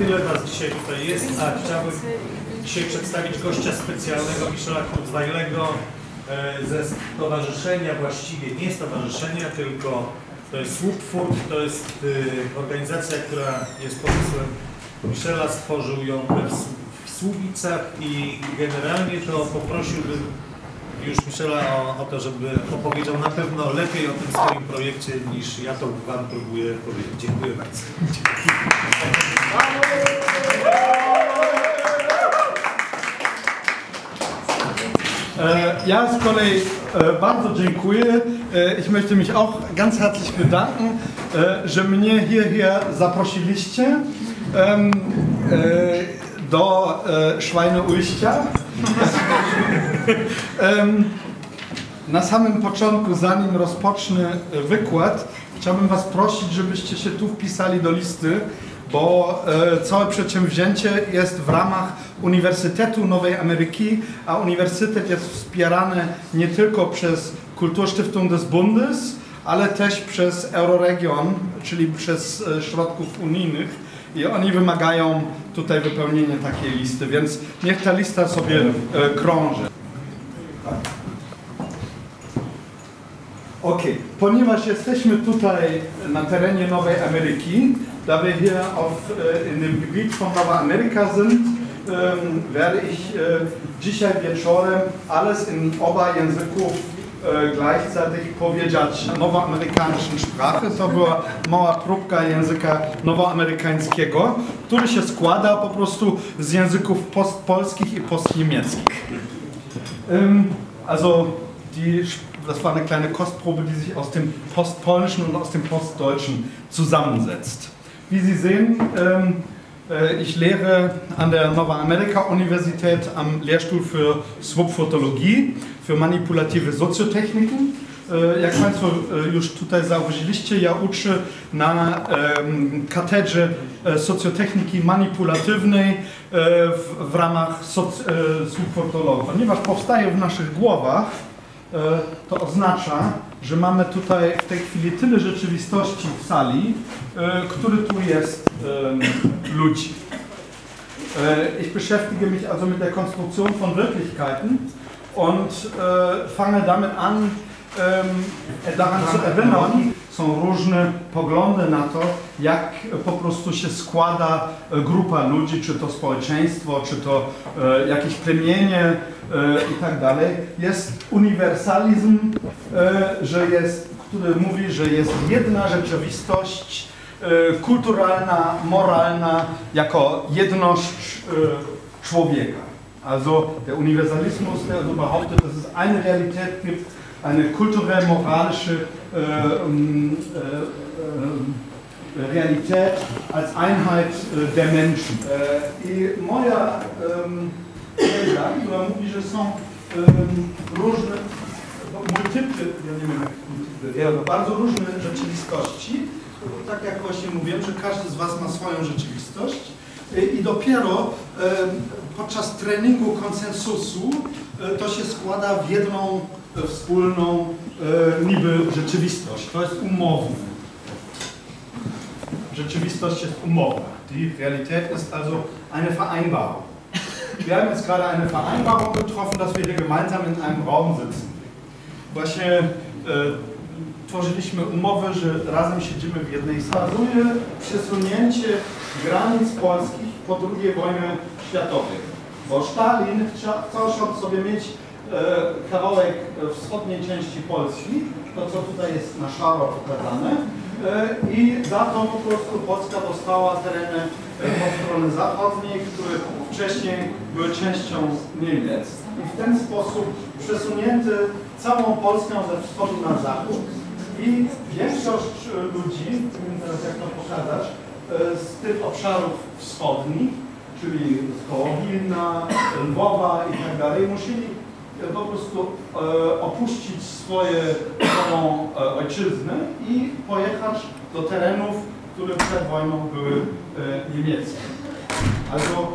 tyle Was dzisiaj tutaj jest, a chciałbym dzisiaj przedstawić gościa specjalnego Michela Kurzweilego e, ze stowarzyszenia, właściwie nie stowarzyszenia, tylko to jest Słupfurt, to jest e, organizacja, która jest pomysłem. Michela, stworzył ją w Słubicach i generalnie to poprosiłbym już Michela o, o to, żeby opowiedział na pewno lepiej o tym swoim projekcie niż ja to Wam próbuję powiedzieć. Dziękuję bardzo. Äh, ja, z kolei äh, bardzo dziękuję. Äh, ich möchte mich auch ganz herzlich bedanken, że mnie hierher zaprosiliście do Schweineujścia. Na samym początku, zanim rozpocznę wykład, chciałbym Was prosić, żebyście się tu wpisali do listy, bo e, całe przedsięwzięcie jest w ramach Uniwersytetu Nowej Ameryki, a uniwersytet jest wspierany nie tylko przez Kulturstiftung des Bundes, ale też przez Euroregion, czyli przez e, środków unijnych. I oni wymagają tutaj wypełnienia takiej listy, więc niech ta lista sobie e, krąży. Okay, ponieważ jesteśmy tutaj na terenie Nowej Ameryki, da wir hier auf, äh, in dem Gebiet von Nowa Amerika sind, werde ich äh, dzisiaj wieczorem alles in oba äh, gleichzeitig powiedzieć nowoamerykańską sprache. To była mała próbka języka nowoamerykańskiego, który się składa po prostu z języków postpolskich i postniemieckich. Ähm, also die, das war eine kleine Kostprobe, die sich aus dem Postpolnischen und aus dem Postdeutschen zusammensetzt. Wie Sie sehen, ähm, äh, ich lehre an der Nova America Universität am Lehrstuhl für Swopfotologie, für manipulative Socjotechniken. E, Jak Państwo e, już tutaj zauważyliście, ja uczę na em, katedrze socjotechniki manipulatywnej w, ramach subfotologii. Ponieważ powstaje w naszych głowach, to oznacza, że mamy tutaj w tej chwili tyle rzeczywistości w sali, który tu jest ludzi. Äh, Ich beschäftige mich also mit der Konstruktion von Wirklichkeiten und äh, fange damit an, ähm, daran zu erinnern, są różne poglądy na to, jak po prostu się składa e, grupa ludzi, czy to społeczeństwo, czy to e, jakieś plemienie e, i tak dalej. Jest uniwersalizm, e, że jest, który mówi, że jest jedna rzeczywistość, e, kulturalna, moralna, jako jedność e, człowieka. Also der Universalismus, der also behauptet, dass es eine Realität gibt, eine kulturell-moralische äh, ähm, äh, äh, Realität als Einheit äh, der Menschen. Äh, I moja która mówi, że są różne, multiply, ja nie wiem bardzo różne rzeczywistości, tak jak właśnie mówiłem, że każdy z Was ma swoją rzeczywistość y, i dopiero podczas treningu konsensusu e, to się składa w jedną wspólną e, niby rzeczywistość. To jest umowne. Rzeczywistość jest umowna. Die Realität ist also eine Vereinbarung. Wir haben jetzt gerade eine Vereinbarung getroffen, dass wir hier gemeinsam in einem Raum sitzen. Właśnie tworzyliśmy umowę, że razem siedzimy w jednej sali. Przesunięcie granic polskich po II wojnie światowej. Bo Stalin chcia- chciał sobie mieć e, kawałek wschodniej części Polski, to co tutaj jest na szaro pokazane, e, i za to po prostu Polska dostała tereny e, po stronie zachodniej, które wcześniej były częścią Niemiec. I w ten sposób przesunięty całą Polskę ze wschodu na zachód i większość e, ludzi, teraz jak to pokazać, e, z tych obszarów wschodnich, czyli z Lwowa i tak dalej, musieli e, po prostu opuścić swoje, swoją ojczyznę i pojechać do terenów, które przed wojną były niemieckie. Also,